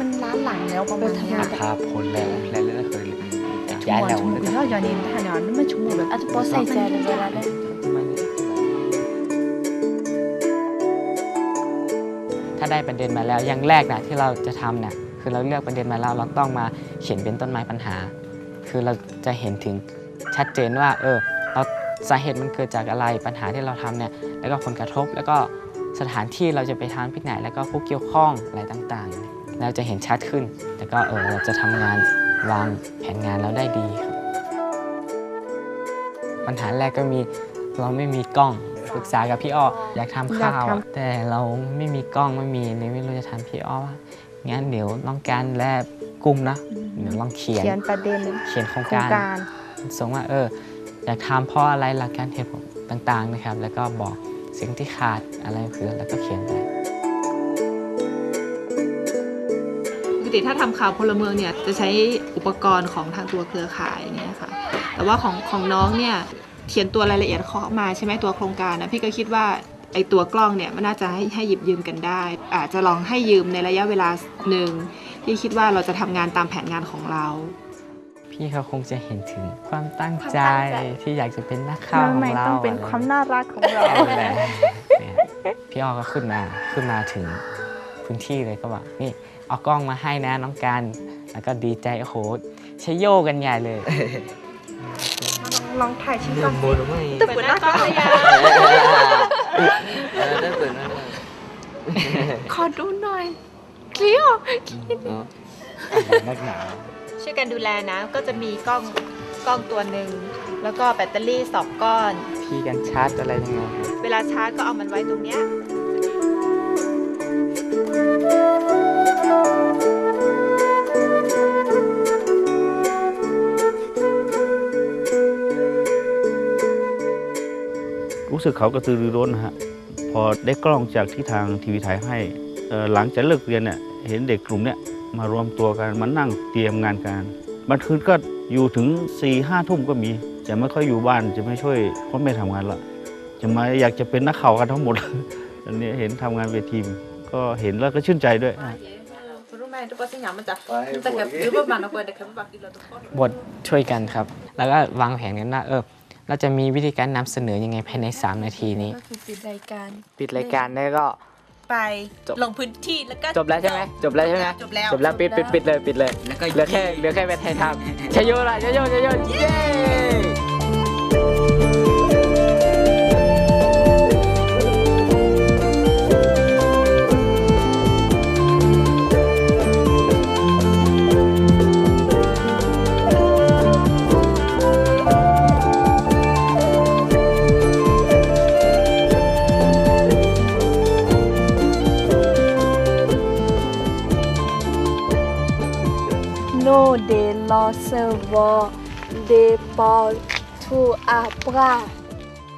มันล้าหลังแล้วประมาณนี้ยภาพคนแล้วแล้วนั่นเคยย้ายแล้วแล้วก็ย้อนนินท่านย้อนไม่ชุ่มเลยอาจจะพอใส่ใจเลยาได้ถ้าได้ประเด็นมาแล้วอย่างแรกนะที่เราจะทำเนี่ยคือเราเลือกประเด็นมาแล้วเราต้องมาเขียนเป็นต้นไม้ปัญหา คือเราจะเห็นถึงชัดเจนว่า เออเราสาเหตุมันเกิดจากอะไรปัญหาที่เราทำเนี่ยแล้วก็ผลกระทบแล้วก็สถานที่เราจะไปทานพิกไหนแล้วก็ผู้เกี่ยวข้องอะไรต่างๆ เราจะเห็นชัดขึ้น แล้วก็เออเราจะทำงานวางแผนงานเราได้ดีครับ ปัญหาแรกก็มีเราไม่มีกล้องปรึกษากับพี่อ้ออยากทำข้าวอะแต่เราไม่มีกล้องไม่มีเลยไม่รู้จะทำพี่อ้อว่างั้นเดี๋ยวน้องการแลบกลุ่มนะเดี๋ยวลองเขียนเขียนประเด็นเขียนโครงโครงการการส่งว่าเอออยากทำเพราะอะไรหลักการเหตุผลต่างๆนะครับ แล้วก็บอกสิ่งที่ขาดอะไรคือแล้วก็เขียนไป ติถ้าทำข่าวพลเมืองเนี่ยจะใช้อุปกรณ์ของทางตัวเครือข่ายเนี่ยค่ะ แต่ว่าของของน้องเนี่ยเขียนตัวรายละเอียดเข้ามาใช่ไหมตัวโครงการนะพี่ก็คิดว่าไอตัวกล้องเนี่ยมันน่าจะให้ให้หยิบยืมกันได้ อาจจะลองให้ยืมในระยะเวลาหนึ่งที่คิดว่าเราจะทำงานตามแผนงานของเรา พี่เขาคงจะเห็นถึงความตั้งใจความตั้งใจที่อยากจะเป็นนักข่าวทำขไมองเราต้องเป็นอะไรความน่ารักของเรานั่นแหละเนี่ยพี่อ้อก็ขึ้นมาขึ้นมาถึงพื้นที่เลยก็บอกนี่ เอากล้องมาให้นะน้องการแล้วก็ดีใจโอ้โหใช้โยกกันใหญ่เลย ลองถ่ายชิ้นก่อนโมโนไม่ตึกเหมือนหน้าตาเลยอะได้เปิดนั่นขอดูหน่อยเกลียวนักหนาช่วยกันดูแลนะ ก็จะมีกล้องกล้องตัวหนึ่ง แล้วก็แบตเตอรี่สองก้อน พี่กันชาร์จอะไรยังไงครับเวลาชาร์จก็เอามันไว้ตรงเนี้ย รู้สึกเขากระตือรือร้นนะฮะพอได้กล้องจากที่ทางทีวีไทยให้หลังจากเลิกเรียนเนี่ยเห็นเด็กกลุ่มเนี่ยมารวมตัวกันมานั่งเตรียมงานการบางคืนก็อยู่ถึง4ี่ห้าทุ่มก็มี จะไม่ค่อยอยู่บ้านจะไม่ช่วยพ่อแม่ทำงานละจะมาอยากจะเป็นนักข่าวกันทั้งหมดอันนี้เห็นทำงานเวทีม ก็เห็นแล้วก็ชื่นใจด้วยบทช่วยกันครับ แล้วก็วางแผนกันว่าเออ เราจะมีวิธีการนำเสนอยังไงภายใน 3 นาทีนี้ ก็คือปิดรายการปิดรายการได้ก็ ไปจบ ลงพื้นที่แล้วก็จบแล้วใช่ไหมจบแล้วใช่ไหมจบแล้ว จบแล้วปิดปิดปิดเลยปิดเลยแล้วก็เหลือแค่เหลือแค่ไปไทยทำชยโยล่ะชยโยชยโยเย้ ลอเซวอเดปอทูอาปรา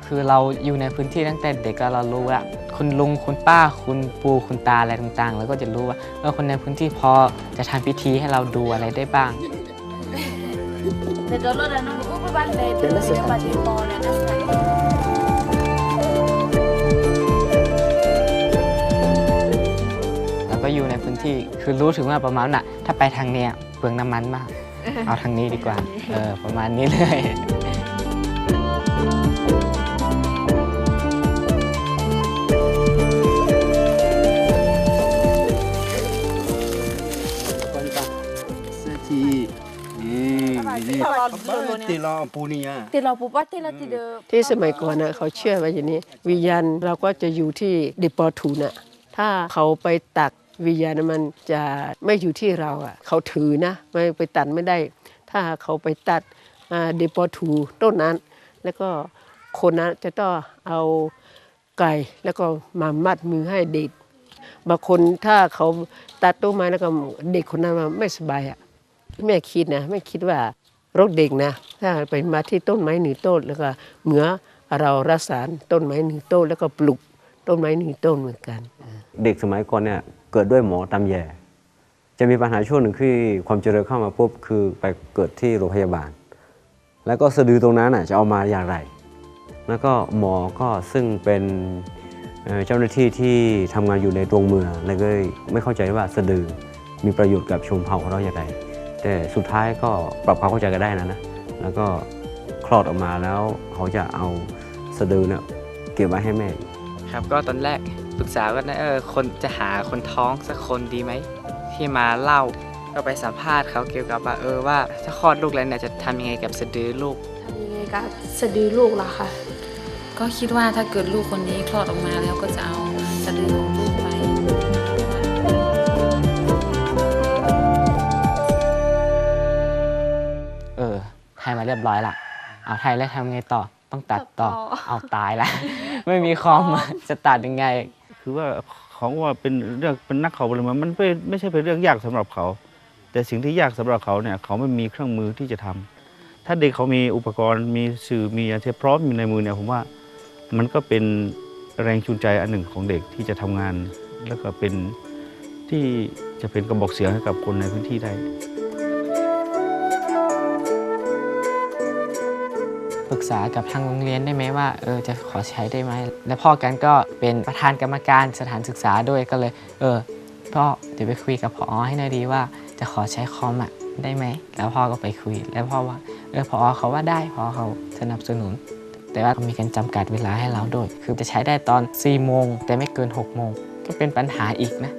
คือเราอยู่ในพื้นที่ตั้งแต่เด็กแล้วเรารู้ว่าคุณลุงคุณป้าคุณปู่คุณตาอะไรต่างๆ แล้วก็จะรู้ว่าเออคนในพื้นที่พอจะทำพิธีให้เราดูอะไรได้บ้างเดดอลลาร์นุกุบันเลเดลเซปาดิปอนะนัสไนแล้วก็อยู่ในพื้นที่คือรู้ถึงว่าประมาณน่ะ ถ้าไปทางเนี้ยเปลืองน้ำมันมาก เอาทางนี้ดีกว่า เออ ประมาณนี้เลยเสื้อทีนี่นี่ตีลอปูนี่อะติลอปุปะติลอติเดอที่สมัยก่อนนะเขาเชื่อไว้อย่างนี้ วิญญาณเราก็จะอยู่ที่ดิปอทูน่ะ ถ้าเขาไปตัก วิญญาณมันจะไม่อยู่ที่เราอะเขาถือนะไม่ไปตัดไม่ได้ ถ้าเขาไปตัดเดปอทูต้นนั้น แล้วก็คนนั้นจะต้องเอาไก่แล้วก็มามัดมือให้เด็กบางคนถ้าเขาตัดต้นไม้แล้วก็เด็กคนนั้นมาไม่สบายอะแม่คิดนะแม่คิดว่าโรกเด็กนะถ้าไปมาที่ต้นไม้หนึ่งต้นแล้วก็เหมือเรารักษาต้นไม้หนึ่งต้นแล้วก็ปลูกต้นไม้หนึ่งต้นเหมือนกัน เด็กสมัยก่อนเนี่ย เกิดด้วยหมอตำแย จะมีปัญหาช่วงหนึ่งที่ความเจริญเข้ามาปุ๊บคือไปเกิดที่โรงพยาบาล แล้วก็สะดือตรงนั้นจะเอามาอย่างไร แล้วก็หมอก็ซึ่งเป็นเจ้าหน้าที่ที่ทำงานอยู่ในตัวเมืองแล้วก็ไม่เข้าใจว่าสะดือมีประโยชน์กับชนเผ่าของเราอย่างไร แต่สุดท้ายก็ปรับความเข้าใจกันได้นะนะแล้วก็คลอดออกมาแล้วเขาจะเอาสะดือเนี่ยเก็บไว้ให้แม่ ครับก็ตอนแรก ปรึกษากันนะเออคนจะหาคนท้องสักคนดีไหมที่มาเล่าก็ไปสัมภาษณ์เขาเกี่ยวกับว่าเออว่าถ้าคลอดลูกแล้วเนี่ยจะทำยังไงกับสะดือลูกทำยังไงกับสะดือลูกล่ะคะก็คิดว่าถ้าเกิดลูกคนนี้คลอดออกมาแล้วก็จะเอาสะดือของลูกไปเออไทยมาเรียบร้อยละเอาไทยแล้วทำไงต่อต้องตัดต่อตัดต่อเอาตายละไม่มีคอมอะจะตัดยังไง คือว่าของว่าเป็นเรื่องเป็นนักข่าวพลเมืองมันไม่ไม่ใช่เป็นเรื่องยากสำหรับเขา แต่สิ่งที่ยากสำหรับเขาเนี่ยเขาไม่มีเครื่องมือที่จะทำถ้าเด็กเขามีอุปกรณ์มีสื่อมีอะไรที่พร้อมอยู่ในมือเนี่ยผมว่ามันก็เป็นแรงจูงใจอันหนึ่งของเด็กที่จะทำงาน แล้วก็เป็นที่จะเป็นกระบอกเสียงให้กับคนในพื้นที่ได้ ปรึกษากับทางโรงเรียนได้ไหมว่าเออจะขอใช้ได้ไหมแล้วพ่อกันก็เป็นประธานกรรมการสถานศึกษาด้วยก็เลย เออพ่อเดี๋ยวไปคุยกับพอให้หน่อยดีว่าจะขอใช้คอมอะได้ไหมแล้วพ่อก็ไปคุย แล้วพ่อว่าเออพอเขาว่าได้พอเขาสนับสนุน แต่ว่ามีการจำกัดเวลาให้เราด้วย คือจะใช้ได้ตอน4โมงแต่ไม่เกิน6โมงก็เป็นปัญหาอีกนะ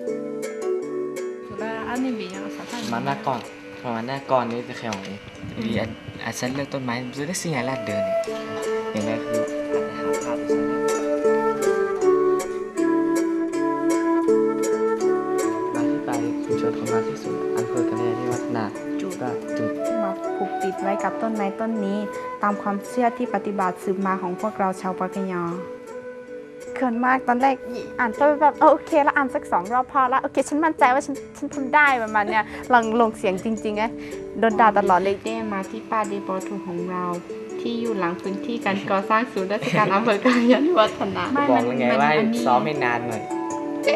มาหน้าก่อน ประมาณหน้าก่อนนี่จะแค่ของดีอันอันฉันเลือกต้นไม้จะได้สิ่งอะไรลาดเดินเนี่ยอย่างแรกคือหาภาพไปใช้มาที่ไปชุมชนของเราที่สุดอำเภอกระเรียที่วัฒนาจุดก็จุดมาผูกติดไว้กับต้นไม้ต้นนี้ ตามความเชื่อที่ปฏิบัติสืบมาของพวกเราชาวปากยอ เขินมากตอนแรกอ่านไปแบบเออโอเคแล้วอ่านสักสองรอบพอแล้วโอเคฉันมั่นใจว่าฉันฉันทำได้ประมาณเนี้ยลองลงเสียงจริงๆไงโดนด่าตลอดเลยได้มาที่ป้าดีปอทูของเรา ที่อยู่หลังพื้นที่การก่อสร้างศูนย์ราชการอำเภอกาญจนวัฒนะบอกแล้วไงว่าให้ซ้อมให้นานหน่อย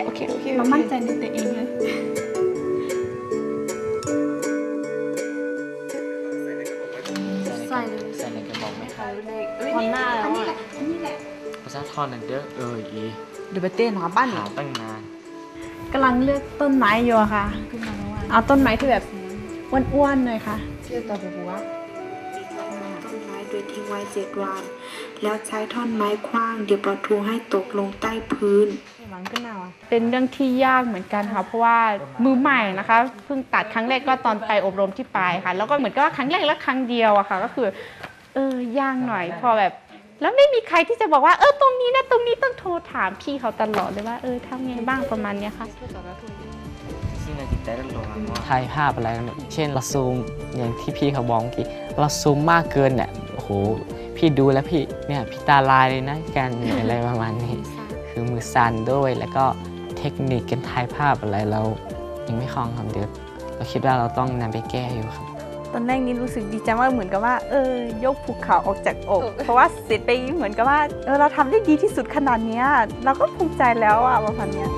โอเคโอเคเรามั่นใจในตัวเองเลยใส่เลยใส่ในกระบอกไหมใส่เลยทอนหน้า แล้วอะภาษาทอนนั่นเด้อเอออีเดี๋ยวไปเต้นหาบ้านหาตั้งนานกำลังเลือกต้นไม้อยู่อะค่ะ เอาต้นไม้ที่แบบอ้วนๆหน่อยค่ะเชื่อต่อหัวต้นไม้โดยทิ้งไว้เจ็ดวัน แล้วใช้ท่อนไม้คว้าง เดี๋ยวปลาทูให้ตกลงใต้พื้นหลังก็หนาวอะเป็นเรื่องที่ยากเหมือนกันค่ะ เพราะว่ามือใหม่นะคะเพิ่งตัดครั้งแรกก็ตอนไปอบรมที่ปลายค่ะ แล้วก็เหมือนกับว่าครั้งแรกและครั้งเดียวอะค่ะ ก็คือ เออย่างหน่อย พอแบบ แล้วไม่มีใครที่จะบอกว่าเออตรงนี้นะตรงนี้ต้องโทรถามพี่เขาตลอดเลยว่าเออทำไงบ้างประมาณเนี้ยค่ะ ถ่ายภาพอะไรกันเนี่ยเช่นเราซูมอย่างที่พี่เขาบอกเมื่อกี้เราซูมมากเกินเนี่ยโอ้โหพี่ดูแล้วพี่เนี่ยพี่ตาลายเลยนะกันอะไรประมาณนี้ คือมือสั่นด้วยแล้วก็เทคนิคการถ่ายภาพอะไรเรายังไม่คล่องครับเดี๋ยวเราคิดว่าเราต้องนำไปแก้อยู่ครับ ตอนแรกนี้รู้สึกดีใจมากเหมือนกับว่าเออยกภูเขาออกจากอก เพราะว่าเสร็จไปเหมือนกับว่าเออเราทำได้ดีที่สุดขนาดเนี้ยเราก็ภูมิใจแล้วอะประมาณเนี้ย